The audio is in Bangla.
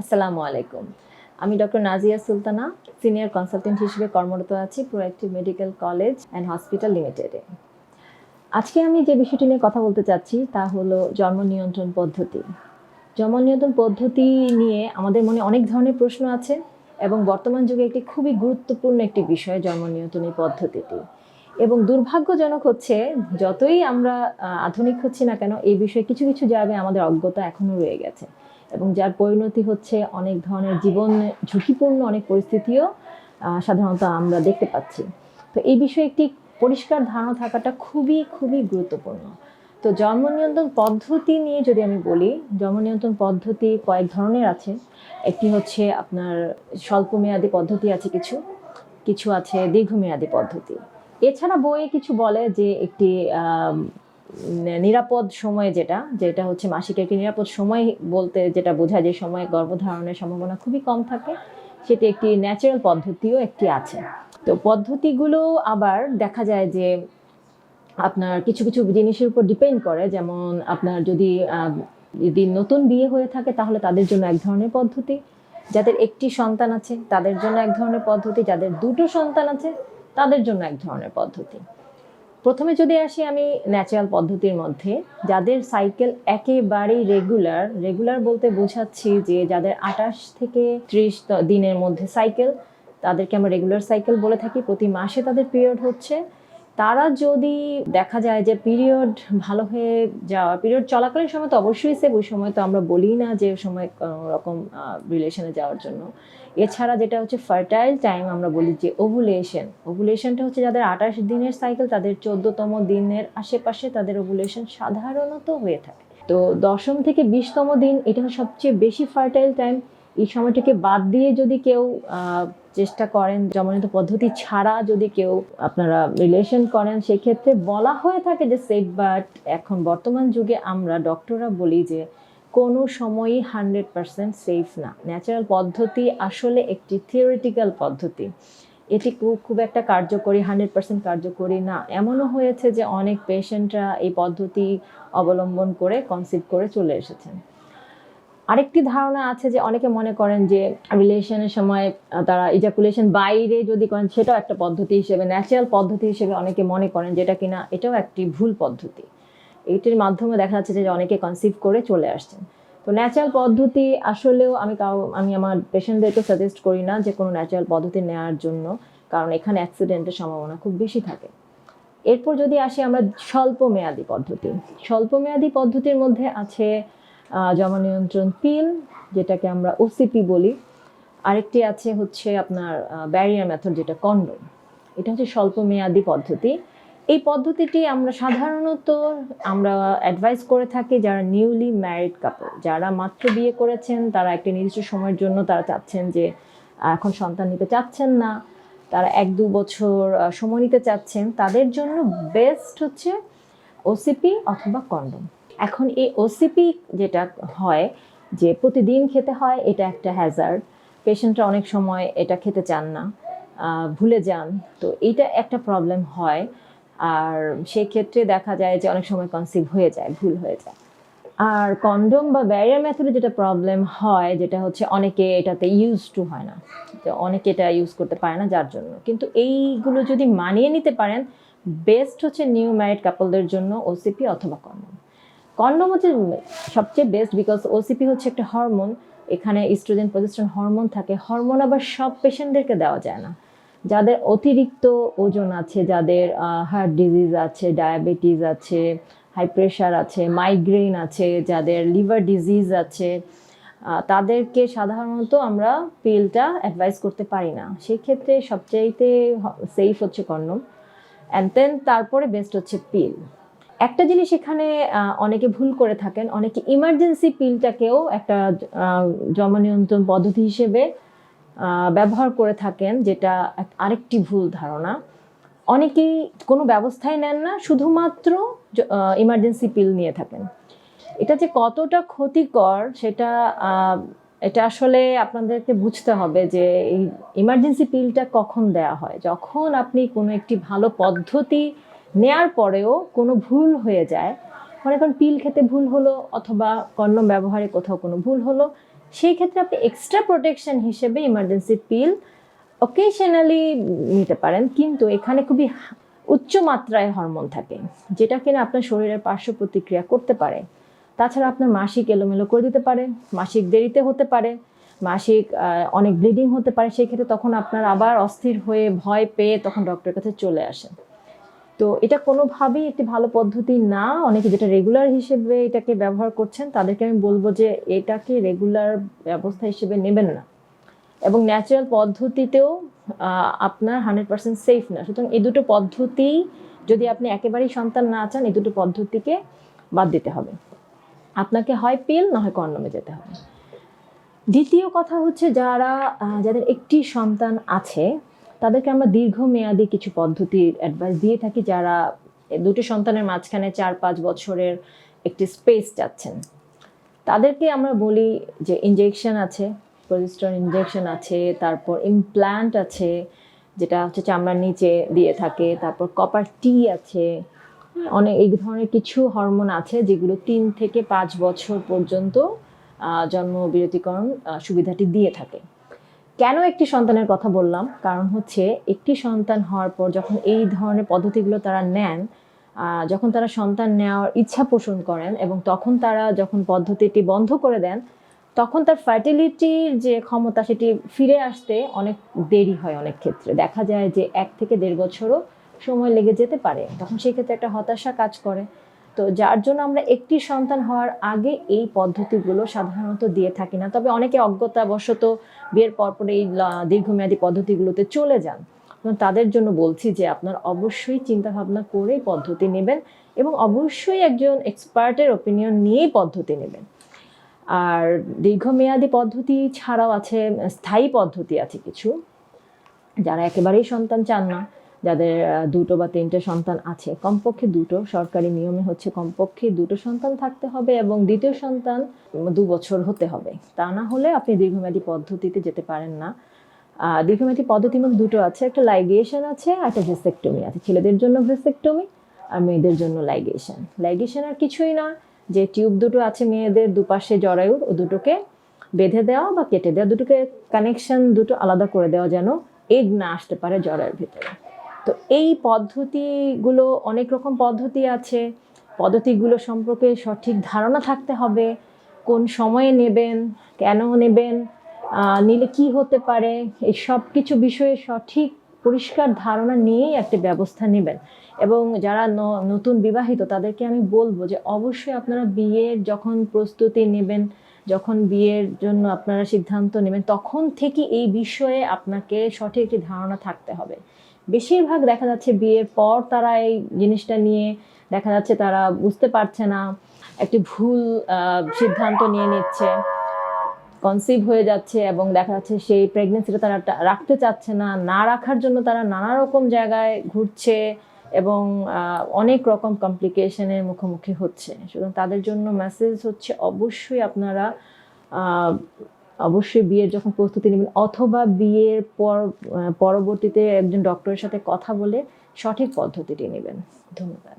আসসালামু আলাইকুম। আমি doctor Nazia Sultana, senior consultant হিসেবে কর্মরত আছি Proactive Medical College and Hospital লিমিটেডে। আজকে আমি যে বিষয়টি নিয়ে কথা বলতে চাচ্ছি তা হলো জন্ম নিয়ন্ত্রণ পদ্ধতি। জন্ম নিয়ন্ত্রণ পদ্ধতি নিয়ে আমাদের মনে অনেক ধরনের প্রশ্ন আছে এবং বর্তমান যুগে একটি খুবই গুরুত্বপূর্ণ একটি বিষয় জন্ম নিয়ন্ত্রণ এই পদ্ধতিটি। এবং দুর্ভাগ্যজনক হচ্ছে যতই আমরা আধুনিক হচ্ছি না কেন, এই বিষয়ে কিছু কিছু জায়গায় আমাদের অজ্ঞতা এখনও রয়ে গেছে। এবং যার পরিণতি হচ্ছে অনেক ধরনের জীবন ঝুঁকিপূর্ণ, অনেক পরিস্থিতিও সাধারণত আমরা দেখতে পাচ্ছি। তো এই বিষয়ে একটি পরিষ্কার ধারণা থাকাটা খুবই খুবই গুরুত্বপূর্ণ। তো জন্ম নিয়ন্ত্রণ পদ্ধতি নিয়ে যদি আমি বলি, জন্ম নিয়ন্ত্রণ পদ্ধতি কয়েক ধরনের আছে। একটি হচ্ছে আপনার স্বল্পমেয়াদী পদ্ধতি আছে কিছু কিছু আছে দীর্ঘমেয়াদী পদ্ধতি। এছাড়া বইয়ে কিছু বলে যে একটি নিরাপদ সময় যেটা যেটা হচ্ছে মাসিক একটি নিরাপদ সময় বলতে যেটা বোঝায় যে সময় গর্ভধারণের সম্ভাবনা খুবই কম থাকে, সেটি একটি ন্যাচারাল পদ্ধতিও একটি আছে। তো পদ্ধতিগুলো আবার দেখা যায় যে আপনার কিছু কিছু জিনিসের উপর ডিপেন্ড করে, যেমন আপনার যদি যদি নতুন বিয়ে হয়ে থাকে তাহলে তাদের জন্য এক ধরনের পদ্ধতি, যাদের একটি সন্তান আছে তাদের জন্য এক ধরনের পদ্ধতি, যাদের দুটো সন্তান আছে তাদের জন্য এক ধরনের পদ্ধতি। প্রথমে যদি আসি আমি ন্যাচারাল পদ্ধতির মধ্যে, যাদের সাইকেল একেবারেই রেগুলার রেগুলার বলতে বোঝাচ্ছি যে যাদের আঠাশ থেকে ত্রিশ দিনের মধ্যে সাইকেল তাদেরকে আমরা রেগুলার সাইকেল বলে থাকি। প্রতি মাসে তাদের পিরিয়ড হচ্ছে। তারা যদি দেখা যায় যে পিরিয়ড ভালো হয়ে যাওয়া পিরিয়ড চলাকালীন সময় তো অবশ্যই সেভ ওই সময় তো আমরা বলি না যে সময় কোনো রকম রিলেশনে যাওয়ার জন্য। এছাড়া যেটা হচ্ছে ফার্টাইল টাইম আমরা বলি যে ওভুলেশন ওভুলেশনটা হচ্ছে যাদের আঠাশ দিনের সাইকেল তাদের চোদ্দতম দিনের আশেপাশে তাদের ওভুলেশন সাধারণত হয়ে থাকে। তো দশম থেকে বিশতম দিন, এটা সবচেয়ে বেশি ফার্টাইল টাইম এই সময়টাকে বাদ দিয়ে যদি কেউ চেষ্টা করেন জমানিত পদ্ধতি ছাড়া যদি কেউ আপনারা রিলেশন করেন, সেক্ষেত্রে বলা হয়ে থাকে যে সেফ বাট এখন বর্তমান যুগে আমরা ডক্টররা বলি যে কোনো সময়ই হান্ড্রেড পার্সেন্ট সেফ না। ন্যাচারাল পদ্ধতি আসলে একটি থিওরিটিক্যাল পদ্ধতি। এটি খুব একটা কার্যকরী হান্ড্রেড পার্সেন্ট কার্যকরী না। এমনও হয়েছে যে অনেক পেশেন্টরা এই পদ্ধতি অবলম্বন করে কনসিভ করে চলে এসেছেন। আরেকটি ধারণা আছে যে অনেকে মনে করেন যে রিলেশনের সময় তারা ইজাকুলেশন বাইরে যদি করেন, সেটাও একটা পদ্ধতি হিসেবে ন্যাচারাল পদ্ধতি হিসেবে অনেকে মনে করেন যেটা কিনা, এটাও একটি ভুল পদ্ধতি। এইটির মাধ্যমে দেখা যাচ্ছে যে অনেকে কনসিভ করে চলে আসছেন। তো ন্যাচারাল পদ্ধতি আসলেও আমি কাউ, আমি আমার পেশেন্টদেরকে সাজেস্ট করি না যে কোনো ন্যাচারাল পদ্ধতি নেওয়ার জন্য, কারণ এখানে অ্যাক্সিডেন্টের সম্ভাবনা খুব বেশি থাকে। এরপর যদি আসি আমরা স্বল্প মেয়াদি পদ্ধতি। স্বল্প মেয়াদি পদ্ধতির মধ্যে আছে জমা নিয়ন্ত্রণ পিল যেটাকে আমরা ওসিপি বলি। আরেকটি আছে হচ্ছে আপনার ব্যারিয়ার মেথড যেটা কন্ডম এটা হচ্ছে স্বল্প মেয়াদি পদ্ধতি। এই পদ্ধতিটি আমরা সাধারণত, আমরা অ্যাডভাইস করে থাকি যারা নিউলি ম্যারিড কাপল যারা মাত্র বিয়ে করেছেন, তারা একটা নির্দিষ্ট সময়ের জন্য তারা চাচ্ছেন যে এখন সন্তান নিতে চাচ্ছেন না। তারা এক দু বছর সময় নিতে চাচ্ছেন। তাদের জন্য বেস্ট হচ্ছে ওসিপি অথবা কন্ডম এখন এই ওসিপি যেটা হয়, যে প্রতিদিন খেতে হয়, এটা একটা হ্যাজার্ড পেশেন্টরা অনেক সময় এটা খেতে চান না ভুলে যান। তো এইটা একটা প্রবলেম হয়। আর সেই ক্ষেত্রে দেখা যায় যে অনেক সময় কনসিভ হয়ে যায়, ভুল হয়ে যায়। আর কন্ডম বা ব্যারিয়ার মেথডে যেটা প্রবলেম হয়, যেটা হচ্ছে অনেকে এটাতে ইউজ টু হয় না। তো অনেকে এটা ইউজ করতে পারে না যার জন্য। কিন্তু এইগুলো যদি মানিয়ে নিতে পারেন বেস্ট হচ্ছে নিউ ম্যারিড কাপলদের জন্য ওসিপি অথবা কন্ডম কন্ডম হচ্ছে সবচেয়ে বেস্ট বিকজ ওসিপি হচ্ছে একটা হরমোন এখানে ইস্ট্রোজেন প্রজেস্ট্রন হরমোন থাকে। হরমোন আবার সব পেশেন্টদেরকে দেওয়া যায় না। যাদের অতিরিক্ত ওজন আছে, যাদের হার্ট ডিজিজ আছে ডায়াবেটিস আছে হাই প্রেশার আছে মাইগ্রেন আছে, যাদের লিভার ডিজিজ আছে তাদেরকে সাধারণত আমরা পিলটা অ্যাডভাইস করতে পারি না। সেই ক্ষেত্রে সবচাইতে সেফ হচ্ছে কন্ডম অ্যান্ড দেন তারপরে বেস্ট হচ্ছে পিল একটা জিনিস এখানে অনেকে ভুল করে থাকেন। অনেকে ইমার্জেন্সি পিলটাকেও একটা আহ, জন্ম নিয়ন্ত্রণ পদ্ধতি হিসেবে ব্যবহার করে থাকেন যেটা আরেকটি ভুল ধারণা। অনেকেই কোনো ব্যবস্থাই নেন না শুধুমাত্র ইমার্জেন্সি পিল নিয়ে থাকেন। এটা যে কতটা ক্ষতিকর সেটা এটা আসলে আপনাদেরকে বুঝতে হবে যে এই ইমার্জেন্সি পিলটা কখন দেয়া হয়। যখন আপনি কোনো একটি ভালো পদ্ধতি নেয়ার পরেও কোনো ভুল হয়ে যায়, মনে করেন পিল খেতে ভুল হলো অথবা কন্ডম ব্যবহারে কোথাও কোনো ভুল হলো, সেই ক্ষেত্রে আপনি এক্সট্রা প্রোটেকশন হিসেবে ইমার্জেন্সি পিল অকেশনালি নিতে পারেন। কিন্তু এখানে খুবই উচ্চ মাত্রায় হরমোন থাকে, যেটা কিনা আপনার শরীরের পার্শ্ব প্রতিক্রিয়া করতে পারে। তাছাড়া আপনার মাসিক এলোমেলো করে দিতে পারে, মাসিক দেরিতে হতে পারে, মাসিক অনেক ব্লিডিং হতে পারে, সেই ক্ষেত্রে তখন আপনার আবার অস্থির হয়ে ভয় পেয়ে তখন ডক্টরের কাছে চলে আসেন। তো এটা কোনোভাবেই একটি ভালো পদ্ধতি না। অনেকে যেটা রেগুলার হিসেবে এটাকে ব্যবহার করছেন, তাদেরকে আমি বলব যে এটাকে রেগুলার ব্যবস্থা হিসেবে নেবেন না। এবং ন্যাচারাল পদ্ধতিতেও আপনার হান্ড্রেড পার্সেন্ট সেফ না। সুতরাং এই দুটো পদ্ধতি যদি আপনি একেবারেই সন্তান না চান, এই দুটো পদ্ধতিকে বাদ দিতে হবে। আপনাকে হয় পিল না হয় কন্ডমে যেতে হবে। দ্বিতীয় কথা হচ্ছে যারা যাদের একটি সন্তান আছে তাদেরকে আমরা দীর্ঘমেয়াদী কিছু পদ্ধতির অ্যাডভাইস দিয়ে থাকি যারা দুটো সন্তানের মাঝখানে চার, পাঁচ বছরের একটি স্পেস চাচ্ছেন। তাদেরকে আমরা বলি যে ইনজেকশন আছে প্রজেস্টন ইনজেকশন আছে, তারপর ইমপ্ল্যান্ট আছে, যেটা হচ্ছে চামড়ার নিচে দিয়ে থাকে, তারপর কপার টি আছে, অনেক এই ধরনের কিছু হরমোন আছে যেগুলো তিন থেকে পাঁচ বছর পর্যন্ত জন্ম বিরতিকরণ সুবিধাটি দিয়ে থাকে। কেন একটি সন্তানের কথা বললাম? কারণ হচ্ছে একটি সন্তান হওয়ার পর যখন এই ধরনের পদ্ধতিগুলো তারা নেন যখন তারা সন্তান নেওয়ার ইচ্ছা পোষণ করেন এবং তখন তারা যখন পদ্ধতিটি বন্ধ করে দেন, তখন তার ফার্টিলিটির যে ক্ষমতা সেটি ফিরে আসতে অনেক দেরি হয় অনেক ক্ষেত্রে। দেখা যায় যে এক থেকে দেড় বছরও সময় লেগে যেতে পারে। তখন সেই ক্ষেত্রে একটা হতাশা কাজ করে। তো যার জন্য আমরা একটি সন্তান হওয়ার আগে এই পদ্ধতিগুলো সাধারণত দিয়ে থাকি না। তবে অনেকে অজ্ঞতাবশত বিয়ের পরপর এই দীর্ঘমেয়াদী পদ্ধতিগুলোতে চলে যান। তাদের জন্য বলছি যে আপনার অবশ্যই চিন্তা ভাবনা করে পদ্ধতি নেবেন এবং অবশ্যই একজন এক্সপার্টের ওপিনিয়ন নিয়েই পদ্ধতি নেবেন। আর দীর্ঘমেয়াদী পদ্ধতি ছাড়াও আছে, স্থায়ী পদ্ধতি আছে কিছু। যারা একেবারেই সন্তান চান না যাদের দুটো বা তিনটে সন্তান আছে। কমপক্ষে দুটো সরকারি নিয়মে হচ্ছে কমপক্ষে দুটো সন্তান থাকতে হবে এবং দ্বিতীয় সন্তান দু বছর হতে হবে। তা না হলে আপনি দীর্ঘমেয়াদী পদ্ধতিতে যেতে পারেন না। দীর্ঘমেয়াদী পদ্ধতি মধ্যে দুটো আছে। একটা লাইগেশন আছে, আর একটা ভেসেক্টমি আছে। ছেলেদের জন্য ভেসেক্টমি আর মেয়েদের জন্য লাইগেশন লাইগেশন আর কিছুই না। যে টিউব দুটো আছে মেয়েদের, দুপাশে জরায়ুর, ও দুটোকে বেঁধে দেওয়া বা কেটে দেওয়া, দুটোকে কানেকশন দুটো আলাদা করে দেওয়া যেন এগ না আসতে পারে জরায়ুর ভিতরে। তো এই পদ্ধতিগুলো, অনেক রকম পদ্ধতি আছে। পদ্ধতিগুলো সম্পর্কে সঠিক ধারণা থাকতে হবে। কোন সময়ে নেবেন, কেন নেবেন নিলে কি হতে পারে, এই সব কিছু বিষয়ে সঠিক, পরিষ্কার ধারণা নিয়েই একটা ব্যবস্থা নেবেন। এবং যারা নতুন বিবাহিত, তাদেরকে আমি বলব যে অবশ্যই আপনারা বিয়ের যখন প্রস্তুতি নেবেন, যখন বিয়ের জন্য আপনারা সিদ্ধান্ত নেবেন, তখন থেকে এই বিষয়ে আপনাকে সঠিক একটি ধারণা থাকতে হবে। বেশিরভাগ দেখা যাচ্ছে বিয়ের পর তারা এই জিনিসটা নিয়ে, দেখা যাচ্ছে তারা বুঝতে পারছে না, একটি ভুল সিদ্ধান্ত নিয়ে নিচ্ছে কনসিভ হয়ে যাচ্ছে এবং দেখা যাচ্ছে সেই প্রেগনেন্সিটা তারা রাখতে চাচ্ছে না না রাখার জন্য তারা নানা রকম জায়গায় ঘুরছে এবং অনেক রকম কমপ্লিকেশনের মুখোমুখি হচ্ছে। সুতরাং তাদের জন্য মেসেজ হচ্ছে অবশ্যই আপনারা অবশ্যই বিয়ের যখন প্রস্তুতি নেবেন, অথবা বিয়ের পর পরবর্তীতে একজন ডক্টরের সাথে কথা বলে সঠিক পদ্ধতিটি নেবেন। ধন্যবাদ।